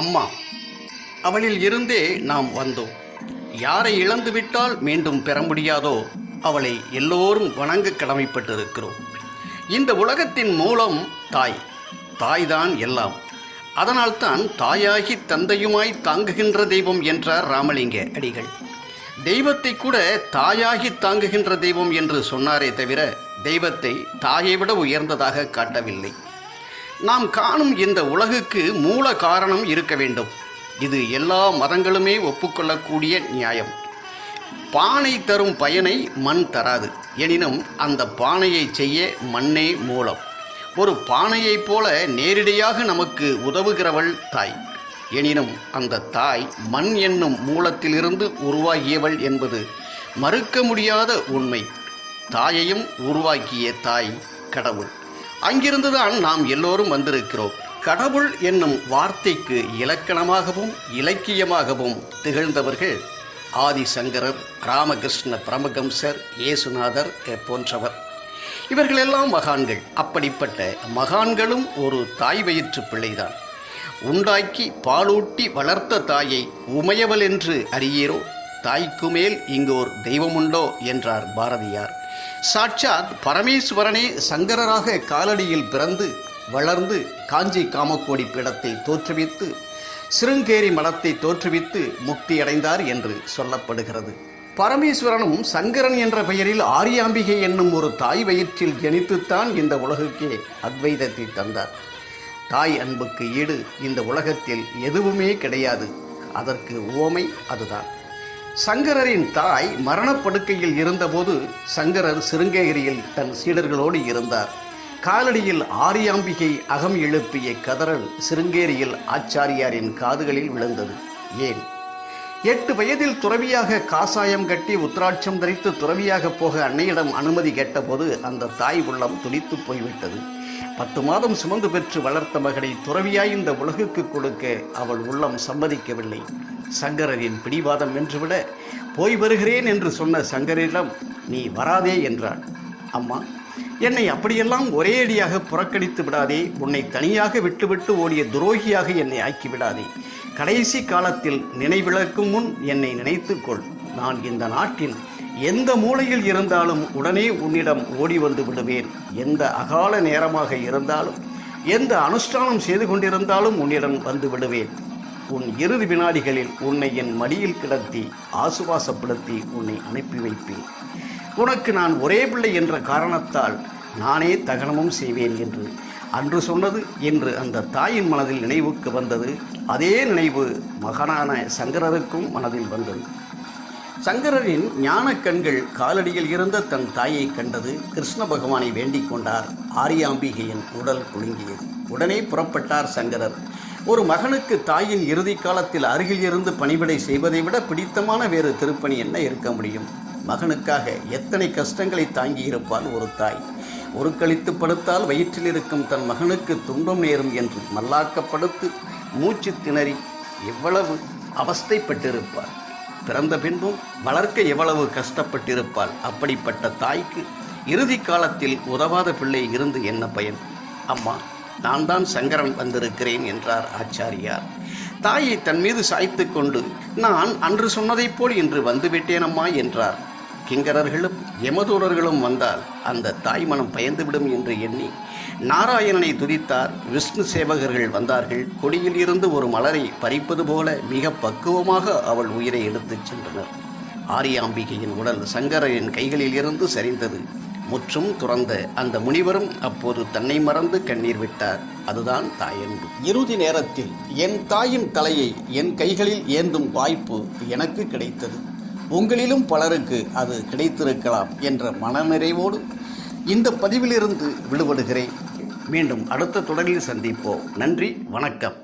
அம்மா அவளில் இருந்தே நாம் வந்தோம். யாரை இழந்துவிட்டால் மீண்டும் பெற முடியாதோ அவளை எல்லோரும் வணங்க கடமைப்பட்டிருக்கிறோம். இந்த உலகத்தின் மூலம் தாய் தாய்தான் எல்லாம். அதனால்தான் தாயாகி தந்தையுமாய் தாங்குகின்ற தெய்வம் என்றார் ராமலிங்க அடிகள். தெய்வத்தை கூட தாயாகி தாங்குகின்ற தெய்வம் என்று சொன்னாரே தவிர தெய்வத்தை தாயை விட உயர்ந்ததாக காட்டவில்லை. நாம் காணும் இந்த உலகுக்கு மூல காரணம் இருக்க வேண்டும். இது எல்லா மதங்களுமே ஒப்புக்கொள்ளக்கூடிய நியாயம். பானை தரும் பயனை மண் தராது. எனினும் அந்த பானையை செய்ய மண்ணே மூலம். ஒரு பானையைப் போல நேரடியாக நமக்கு உதவுகிறவள் தாய். எனினும் அந்த தாய் மண் என்னும் மூலத்திலிருந்து உருவாகியவள் என்பது மறுக்க முடியாத உண்மை. தாயையும் உருவாக்கிய தாய் கடவுள். அங்கிருந்துதான் நாம் எல்லோரும் வந்திருக்கிறோம். கடவுள் என்னும் வார்த்தைக்கு இலக்கணமாகவும் இலக்கியமாகவும் திகழ்ந்தவர்கள் ஆதிசங்கரர் ராமகிருஷ்ண பரமகம்சர் இயேசுநாதர் போன்றவர். இவர்களெல்லாம் மகான்கள். அப்படிப்பட்ட மகான்களும் ஒரு தாய் வயிற்று பிள்ளைதான். உண்டாக்கி பாலூட்டி வளர்த்த தாயை உமையவள் என்று அறியீரோ? தாய்க்கு மேல் இங்கோர் தெய்வமுண்டோ? என்றார் பாரதியார். சாட்சாத் பரமேஸ்வரனே சங்கரராக காலடியில் பிறந்து வளர்ந்து காஞ்சி காமக்கோடி பீடத்தை தோற்றுவித்து சிருங்கேரி மடத்தை தோற்றுவித்து முக்தியடைந்தார் என்று சொல்லப்படுகிறது. பரமேஸ்வரனும் சங்கரன் என்ற பெயரில் ஆரியாம்பிகை என்னும் ஒரு தாய் வயிற்றில் ஜனித்துத்தான் இந்த உலகுக்கே அத்வைதத்தை தந்தார். தாய் அன்புக்கு ஈடு இந்த உலகத்தில் எதுவுமே கிடையாது. அதற்கு உவமை அதுதான். சங்கரரின் தாய் மரணப்படுக்கையில் இருந்தபோது சங்கரர் சிருங்கேகிரியில் தன் சீடர்களோடு இருந்தார். காலடியில் ஆரியாம்பிகை அகம் எழுப்பிய கதறல் சிருங்கேரியில் ஆச்சாரியாரின் காதுகளில் விழுந்தது. ஏன்? எட்டு வயதில் துறவியாக காசாயம் கட்டி உத்ராட்சம் தரித்து துறவியாக போக அன்னையிடம் அனுமதி கேட்டபோது அந்த தாய் உள்ளம் துடித்து போய்விட்டது. பத்து மாதம் சுமந்து பெற்று வளர்த்த மகனை துறவியாய் இந்த உலகுக்கு கொடுக்க அவள் உள்ளம் சம்மதிக்கவில்லை. சங்கரரின் பிடிவாதம் என்றுவிட போய் வருகிறேன் என்று சொன்ன சங்கரிடம் நீ வராதே என்றாள். அம்மா என்னை அப்படியெல்லாம் ஒரே அடியாக புறக்கணித்து விடாதே. உன்னை தனியாக விட்டுவிட்டு ஓடிய துரோகியாக என்னை ஆக்கி விடாதே. கடைசி காலத்தில் நினைவிழக்கும் முன் என்னை நினைத்துக்கொள் நான் இந்த நாட்டின் எந்த மூலையில் இருந்தாலும் உடனே உன்னிடம் ஓடி வந்து விடுவேன். எந்த அகால நேரமாக இருந்தாலும் எந்த அனுஷ்டானம் செய்து கொண்டிருந்தாலும் உன்னிடம் வந்து விடுவேன். உன் இறுதி வினாடிகளில் உன்னை என் மடியில் கிடத்தி ஆசுவாசப்படுத்தி உன்னை அனுப்பி வைப்பேன். உனக்கு நான் ஒரே பிள்ளை என்ற காரணத்தால் நானே தகனமும் செய்வேன் என்று. அன்று சொன்னது என்று அந்த தாயின் மனதில் நினைவுக்கு வந்தது. அதே நினைவு மகனான சங்கரருக்கும் மனதில் வந்தது. சங்கரரின் ஞான கண்கள் காலடியில் இருந்த தன் தாயை கண்டது. கிருஷ்ண பகவானை வேண்டிக் கொண்டார். ஆரியாம்பிகையின் உடல் குலுங்கியது. உடனே புறப்பட்டார் சங்கரர். ஒரு மகனுக்கு தாயின் இறுதி காலத்தில் அருகில் இருந்து பணிவிடை செய்வதை விட பிடித்தமான வேறு திருப்பணி என்ன இருக்க முடியும்? மகனுக்காக எத்தனை கஷ்டங்களை தாங்கியிருப்பால் ஒரு தாய்? ஒரு கழித்து படுத்தால் வயிற்றில் இருக்கும் தன் மகனுக்கு துன்பம் நேரும் என்று மல்லாக்கப்படுத்து மூச்சு திணறி எவ்வளவு அவஸ்தைப்பட்டிருப்பார்? பிறந்த பின்பும் வளர்க்க எவ்வளவு கஷ்டப்பட்டிருப்பாள்? அப்படிப்பட்ட தாய்க்கு இறுதி காலத்தில் உதவாத பிள்ளை இருந்து என்ன பயன்? அம்மா நான் தான் சங்கரன் வந்திருக்கிறேன் என்றார் ஆச்சாரியார். தாயை தன் மீது சாய்த்து கொண்டு நான் அன்று சொன்னதைப் போல் இன்று வந்துவிட்டேனம்மா என்றார். கிங்கரர்களும் யமதூரர்களும் வந்தால் அந்த தாய் மனம் பயந்துவிடும் என்று எண்ணி நாராயணனை துதித்தார். விஷ்ணு சேவகர்கள் வந்தார்கள். கொடியில் இருந்து ஒரு மலரை பறிப்பது போல மிக பக்குவமாக அவள் உயிரை எடுத்துச் சென்றனர். ஆரியாம்பிகையின் உடல் சங்கரரின் கைகளில் இருந்து சரிந்தது. முற்றும் துறந்த அந்த முனிவரும் அப்போது தன்னை மறந்து கண்ணீர் விட்டார். அதுதான் தாயன்பு. இறுதி நேரத்தில் என் தாயின் தலையை என் கைகளில் ஏந்தும் வாய்ப்பு எனக்கு கிடைத்தது. உங்களிலும் பலருக்கு அது கிடைத்திருக்கலாம் என்ற மனநிறைவோடு இந்த பதிவிலிருந்து விடுபடுகிறேன். மீண்டும் அடுத்த தொடரில் சந்திப்போம். நன்றி வணக்கம்.